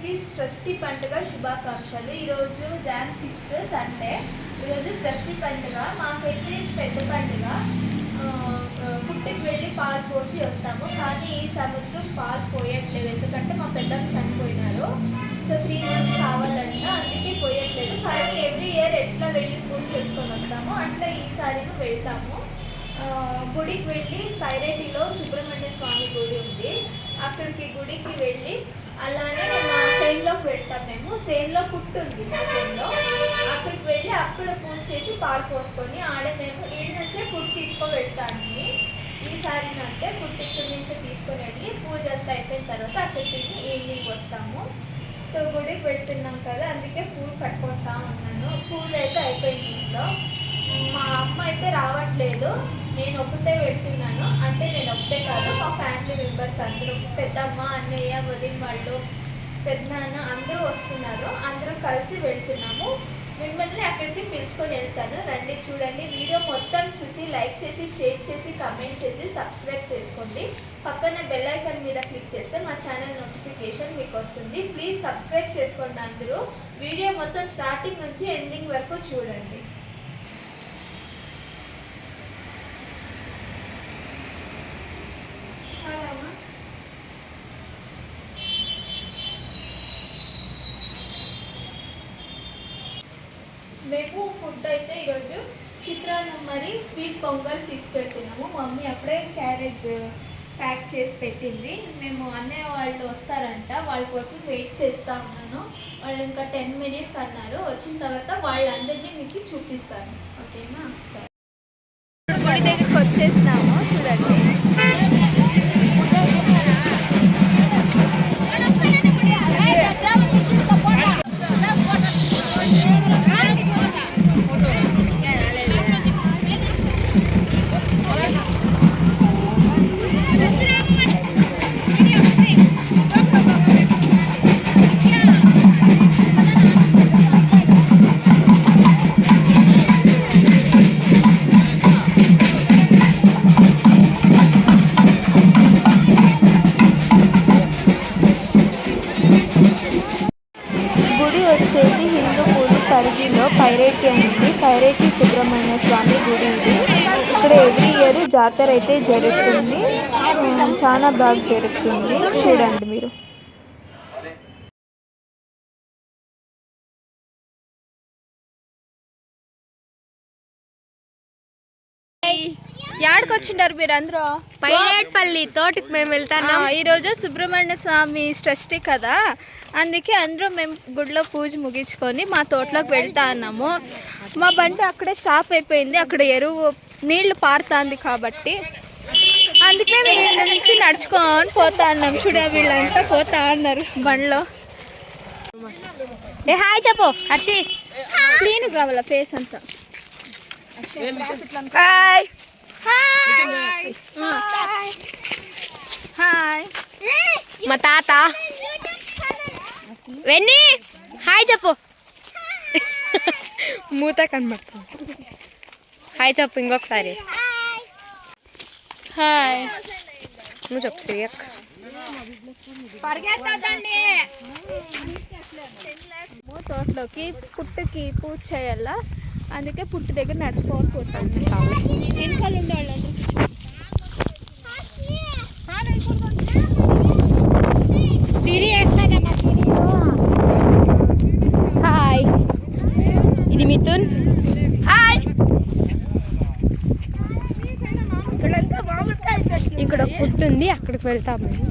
అందరికీ షష్ఠి పండుగ శుభాకాంక్షలు. ఈరోజు జాన్ ఫిఫ్త్ సండే. ఈరోజు షష్ఠి పండుగ. మాకైతే పెద్ద పండుగ. పుట్టికి వెళ్ళి పాలు పోసి వస్తాము. కానీ ఈ సంవత్సరం పాలు పోయట్లేదు. ఎందుకంటే మా పెద్దలు చనిపోయినారు. సో త్రీ మంత్స్ కావాలంట. అందుకే పోయట్లేదు. కానీ ఎవ్రీ ఇయర్ ఎట్లా వెళ్ళి పూజ చేసుకొని వస్తామో అట్లా ఈసారి వెళ్తాము. గుడికి వెళ్ళి పైరెడ్డిలో సుబ్రహ్మణ్య స్వామి గుడి ఉంది. అక్కడికి గుడికి వెళ్ళి అలానే మా సేన్లోకి పెడతాం మేము. సేన్లో పుట్టుంది మా సేన్లో. అక్కడికి వెళ్ళి అక్కడ పూజ చేసి పాలు పోసుకొని ఆడే మేము ఈడ నుంచే ఫుడ్ తీసుకొని పెడతాను ఈసారి అంటే ఫుడ్ ఇక్కడ నుంచే తీసుకొని వెళ్ళి పూజ అంతా అయిపోయిన తర్వాత అక్కడ తిని ఈవినింగ్ వస్తాము. సో గుడికి పెడుతున్నాం కదా అందుకే పూలు కట్టుకుంటా ఉన్నాను. పూజ అయితే అయిపోయింది ఇంట్లో. మా అమ్మ అయితే రావట్లేదు. నేను ఒక్కతే వెళ్తున్నాను. అంటే నేను ఒక్కతే కాదు అందరూ పెద్దమ్మ అన్నయ్య వదిన వాళ్ళు పెద్దనాన్న అందరూ వస్తున్నారు. అందరం కలిసి వెళ్తున్నాము. మిమ్మల్ని అక్కడికి పిలుచుకొని వెళ్తాను. రండి చూడండి. వీడియో మొత్తం చూసి లైక్ చేసి షేర్ చేసి కమెంట్ చేసి సబ్స్క్రైబ్ చేసుకోండి. పక్కన బెల్ ఐకాన్ మీద క్లిక్ చేస్తే మా ఛానల్ నోటిఫికేషన్ మీకు వస్తుంది. ప్లీజ్ సబ్స్క్రైబ్ చేసుకోండి అందరూ. వీడియో మొత్తం స్టార్టింగ్ నుంచి ఎండింగ్ వరకు చూడండి హాయ్ అమ్మ మేము ఫుడ్ అయితే ఈరోజు చిత్రాన్నం మరి స్వీట్ పొంగల్ తీసుకెళ్తున్నాము. మమ్మీ అప్పుడే క్యారేజ్ ప్యాక్ చేసి పెట్టింది. మేము అన్నయ్య వాళ్ళు వస్తారంట. వాళ్ళ కోసం వెయిట్ చేస్తూ ఉన్నాను. వాళ్ళు ఇంకా టెన్ మినిట్స్ అన్నారు. వచ్చిన తర్వాత వాళ్ళందరినీ మీకు చూపిస్తాను. ఓకేనా? సరే. గుడి దగ్గరికి వచ్చేసినాము. జాతర అయితే జరుగుతుంది. చాలా బాగా జరుగుతుంది. చూడండి మీరు. యాడికి వచ్చిండారు మీరు అందరూ పైనేట్పల్లి తోటకి మేము వెళ్తాను ఆ, ఈరోజు సుబ్రహ్మణ్య స్వామి షష్ఠి కదా. అందుకే అందరూ మేము గుడిలో పూజ ముగించుకొని మా తోటలోకి వెళ్తా అన్నాము. మా బండి అక్కడే స్టాప్ అయిపోయింది. అక్కడ ఎరువు నీళ్ళు పారుతుంది కాబట్టి అందుకే వీళ్ళ నుంచి నడుచుకొని పోతా అన్నాం. చూడ వీళ్ళంతా పోతా అన్నారు బండ్లో. ఏ హాయ్ చెప్పు హర్షి క్లీన్ కావాల ఫేస్ అంతా? హాయ్. హాయ్. మా తాత. వెన్నీ హాయ్ చెప్పు. మూత కనబడుతుంది. హాయ్ చెప్పు ఇంకొకసారి. హాయ్. నువ్వు చెప్పు మేము తోటలోకి పుట్టుకి పూజ చేయాలా? అందుకే పుట్టు దగ్గర నడుచుకొని పోతాం వెనకాల ఉండే వాళ్ళందరూ సిరి. హాయ్. ఇది మిథున్ హాయ్ ఇక్కడంతా మామిడికాయ చెట్లు ఇక్కడ ఒక పుట్టు ఉంది అక్కడికి వెళ్తాం మేము.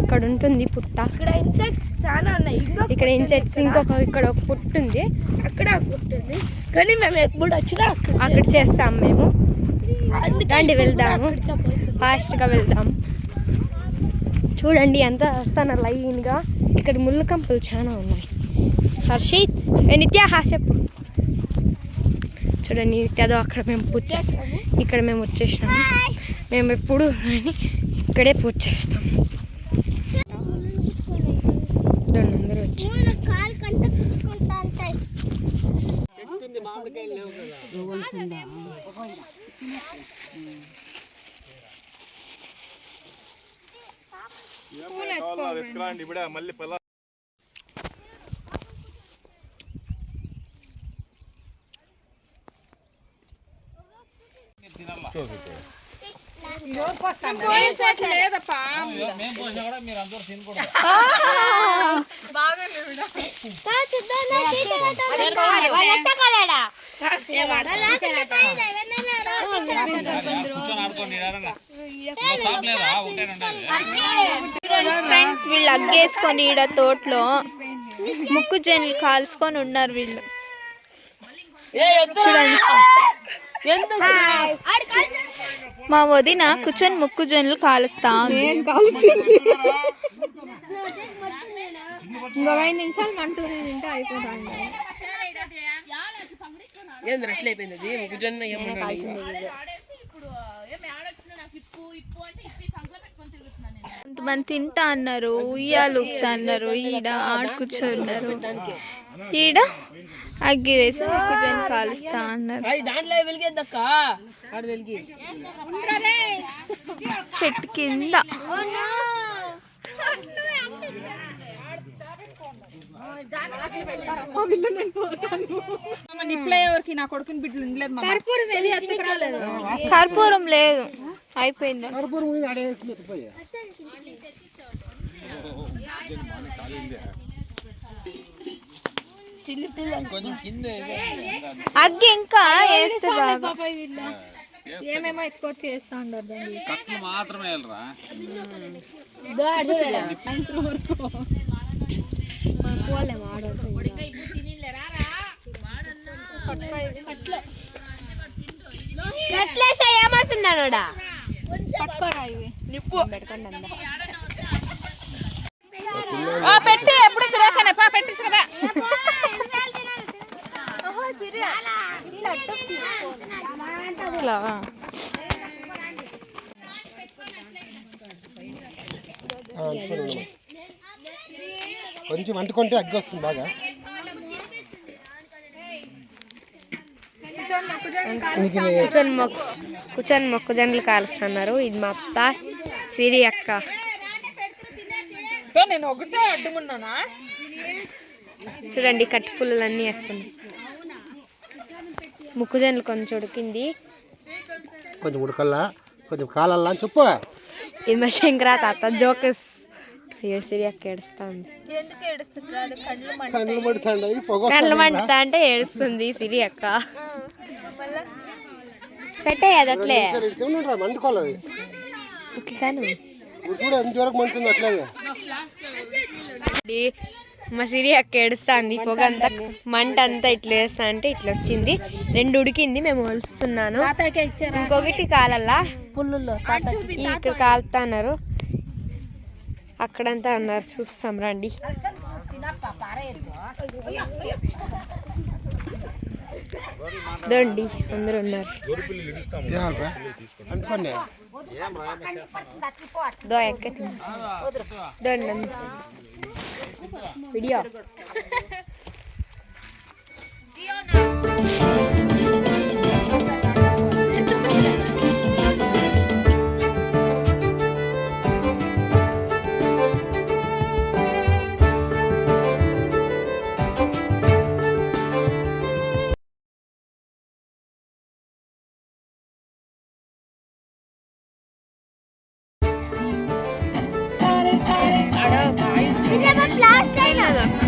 అక్కడ ఉంటుంది పుట్ట. ఇక్కడ ఇన్సెక్ట్స్ చాలా ఉన్నాయి. ఇంకో ఇక్కడ ఇన్సెక్ట్స్ ఇంకొక ఇక్కడ. ఒక పుట్టు ఉంది. అక్కడ ఉంటుంది కానీ మేము ఎప్పుడు వచ్చినా అక్కడ చేస్తాం మేము. రండి ఇప్పుడు వెళ్దాము. ఫాస్ట్గా వెళ్దాం. చూడండి ఎంత వస్తాను లైన్గా. ఇక్కడ ముళ్ళు కంపలు చాలా ఉన్నాయి. హర్షిత్ నిత్య హాస్యపు చూడండి నిత్యదో అక్కడ మేము పూజ ఇక్కడ మేము వచ్చేసినాము మేము ఎప్పుడు కానీ ఇక్కడే పూజ చేస్తాం. చూడండి అందరూ ఫ్రెండ్స్ వీళ్ళు అగ్గేసుకొని ఈడ తోటలో ముక్కు జనులు కాల్చుకొని ఉన్నారు వీళ్ళు. చూడండి. మా వదిన కూర్చొని ముక్కు జనులు కాలుస్తా ఉంది. ఇంకొక ఐదు నిమిషాలు మంటూరి తింటే మొక్కజొన్న ఏమన్నా కొంతమంది తింటా అన్నారు ఉయ్యాలు అన్నారు ఈడ ఆడ కూర్చోన్నారు ఈడ అగ్గి వేసి ముక్కు జన్ కాలుస్తా అన్నారు. చెట్టు కింద. కర్పూరం లేదు. అయిపోయింది. అగ్గి ఇంకా వేస్తే బాగా ఏమేమో ఎత్తుకొచ్చి కట్లు మాత్రమే వెళ్ళరా ఏమొస్తుందా పట్టుకోరా పెట్టి ఎప్పుడు సురేఖనే పా పెట్టించుకోదా ఇట్లా కొంచెం అంటుకుంటే అగ్గి వస్తుంది బాగా. కూర్చొని మొక్క కూర్చొని మొక్కజొన్నలు కాలుస్తున్నారు. ఇది మా అత్త సిరి అక్క. నేను ఒకటే అడ్డుకున్నానా? చూడండి కట్టి పుల్లలన్నీ వేస్తుంది మొక్కజొన్నలు కొంచెం ఉడికింది. కొంచెం ఉడకల్లా కొంచెం కాలల్లా అని చెప్పు. ఇది మా శంకరా తాత జోకస్. అయ్యో సిరి అక్క ఏడుస్తా ఉంది ఎందుకు ఏడుస్తుంటారు అది కళ్ళు మంట అంటే ఏడుస్తుంది సిరి అక్క. పెట్టే అది అట్లే. మండుకోలేదు మా సిరి అక్క ఏడుస్తుంది పొగ అంతా మంట అంతా ఇట్లా వేస్తా అంటే ఇట్లా వచ్చింది. రెండు ఉడికింది మేము వలుస్తున్నాను ఇంకొకటి కాలల్లా? ఇక్కడ కాలుతా అన్నారు అక్కడంతా అన్నారు చూస్తాం రండి. దండి అందరూ ఉన్నారు. అంటుకోండి దో ఎక్క వీడియో. প্লাস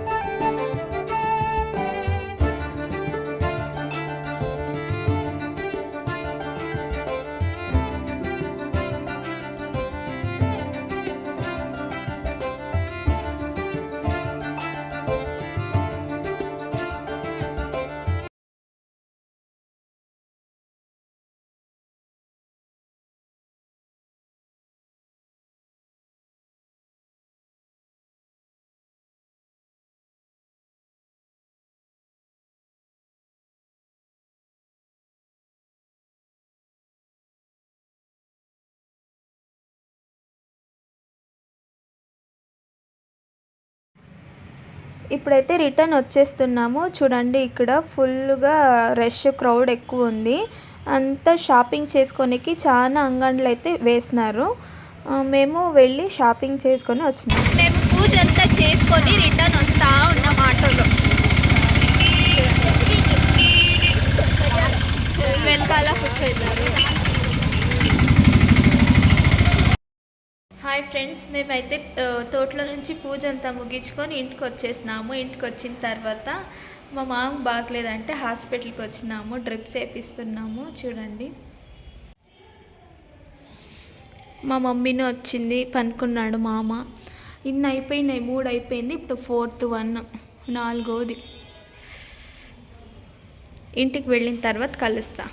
ఇప్పుడైతే రిటర్న్ వచ్చేస్తున్నాము. చూడండి ఇక్కడ ఫుల్గా రష్ క్రౌడ్ ఎక్కువ ఉంది. అంతా షాపింగ్ చేసుకోనికి చాలా అంగళ్ళు అయితే వేసినారు మేము వెళ్ళి షాపింగ్ చేసుకొని వచ్చినాం. మేము పూజ అంతా చేసుకొని రిటర్న్ వస్తా ఉన్నాం ఆటోలో. వెనకాల కూర్చోన్నారు హాయ్ ఫ్రెండ్స్ మేమైతే తోటలో నుంచి పూజ అంతా ముగించుకొని ఇంటికి వచ్చేసినాము ఇంటికి వచ్చిన తర్వాత మా మామ బాగలేదంటే హాస్పిటల్కి వచ్చినాము. డ్రిప్స్ వేపిస్తున్నాము. చూడండి. మా మమ్మీని వచ్చింది పనుకున్నాడు మామ. ఇన్ని అయిపోయినాయి మూడు అయిపోయింది. ఇప్పుడు ఫోర్త్ వన్ నాలుగోది. ఇంటికి వెళ్ళిన తర్వాత కలుస్తా.